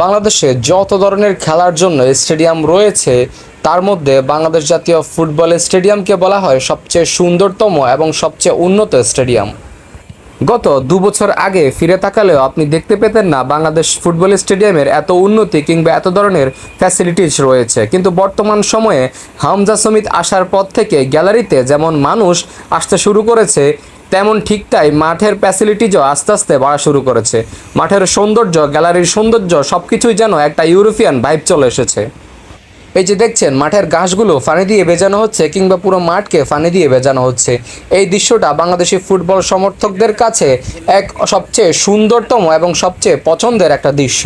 বাংলাদেশে যত ধরনের খেলার জন্য স্টেডিয়াম রয়েছে, তার মধ্যে বাংলাদেশ জাতীয় ফুটবল স্টেডিয়ামকে বলা হয় সবচেয়ে সুন্দরতম এবং সবচেয়ে উন্নত স্টেডিয়াম। গত দু বছর আগে ফিরে তাকালেও আপনি দেখতে পেতেন না বাংলাদেশ ফুটবল স্টেডিয়ামের এত উন্নতি কিংবা এত ধরনের ফ্যাসিলিটিস রয়েছে। কিন্তু বর্তমান সময়ে হামজা সমিত আসার পর থেকে গ্যালারিতে যেমন মানুষ আসতে শুরু করেছে তেমন ঠিক তাই মাঠের ফ্যাসিলিটিজও আস্তে আস্তে বাড়া শুরু করেছে। মাঠের সৌন্দর্য গ্যালারির সৌন্দর্য সব কিছুই যেন একটা ইউরোপিয়ান ভাইব চলে এসেছে। এই যে দেখছেন, মাঠের ঘাসগুলো ফানি দিয়ে বেজানো হচ্ছে কিংবা পুরো মাঠকে ফানি দিয়ে বেজানো হচ্ছে। এই দৃশ্যটা বাংলাদেশি ফুটবল সমর্থকদের কাছে এক সবচেয়ে সুন্দরতম এবং সবচেয়ে পছন্দের একটা দৃশ্য।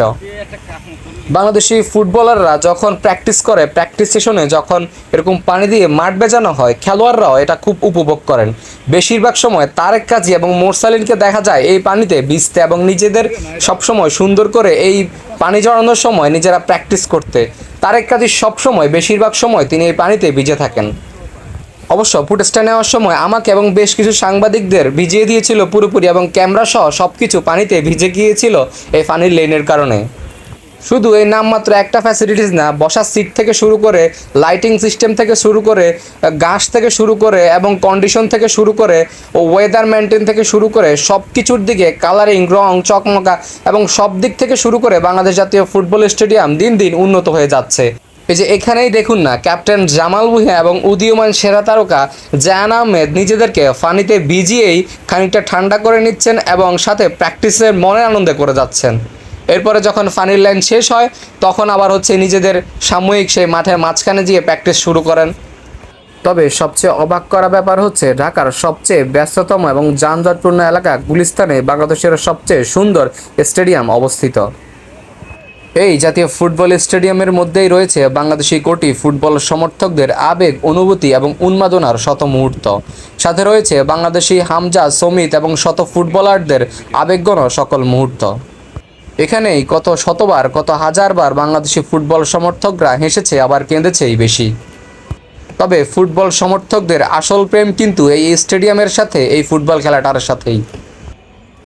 বাংলাদেশি ফুটবলাররা যখন প্র্যাকটিস করে প্র্যাকটিস সেশনে যখন এরকম পানি দিয়ে মাঠ বেজানো হয়, খেলোয়াড়রাও এটা খুব উপভোগ করেন। বেশিরভাগ সময় তারেক কাজী এবং মোরসালিনকে দেখা যায় এই পানিতে ভিজতে এবং নিজেদের সবসময় সুন্দর করে এই পানি জড়ানোর সময় নিজেরা প্র্যাকটিস করতে। তারেক কাজী সবসময়, বেশিরভাগ সময় তিনি এই পানিতে ভিজে থাকেন। অবশ্য ফুটেজটা নেওয়ার সময় আমাকে এবং বেশ কিছু সাংবাদিকদের ভিজিয়ে দিয়েছিল পুরোপুরি এবং ক্যামেরা সহ সব কিছু পানিতে ভিজে গিয়েছিল এই পানির লেনের কারণে। শুধু এই নামমাত্র একটা ফ্যাসিলিটিস না, বসার সিট থেকে শুরু করে লাইটিং সিস্টেম থেকে শুরু করে ঘাস থেকে শুরু করে এবং কন্ডিশন থেকে শুরু করে, ও ওয়েদার মেনটেন থেকে শুরু করে সব কিছুর দিকে কালারিং রং, চকমকা এবং সব দিক থেকে শুরু করে বাংলাদেশ জাতীয় ফুটবল স্টেডিয়াম দিন দিন উন্নত হয়ে যাচ্ছে। এই যে এখানেই দেখুন না, ক্যাপ্টেন জামাল ভুঁইয়া এবং উদীয়মান সেরা তারকা জায়ান আহমেদ নিজেদেরকে ফানিতে ভিজিয়েই খানিকটা ঠান্ডা করে নিচ্ছেন এবং সাথে প্র্যাকটিসের মনে আনন্দে করে যাচ্ছেন। এরপরে যখন ফানির লাইন শেষ হয়, তখন আবার হচ্ছে নিজেদের সাময়িক সেই মাঠের মাঝখানে গিয়ে প্র্যাকটিস শুরু করেন। তবে সবচেয়ে অবাক করা ব্যাপার হচ্ছে, ঢাকার সবচেয়ে ব্যস্ততম এবং যানজটপূর্ণ এলাকা গুলিস্তানে বাংলাদেশের সবচেয়ে সুন্দর স্টেডিয়াম অবস্থিত। এই জাতীয় ফুটবল স্টেডিয়ামের মধ্যেই রয়েছে বাংলাদেশি কোটি ফুটবল সমর্থকদের আবেগ, অনুভূতি এবং উন্মাদনার শত মুহূর্ত সাথে রয়েছে বাংলাদেশি হামজা, সমিত এবং শত ফুটবলারদের আবেগগণ সকল মুহূর্ত। এখানেই কত শতবার, কত হাজারবার বাংলাদেশি ফুটবল সমর্থকরা হেসেছে, আবার কেঁদেছেই বেশি। তবে ফুটবল সমর্থকদের আসল প্রেম কিন্তু এই স্টেডিয়ামের সাথে, এই ফুটবল খেলাটার সাথেই।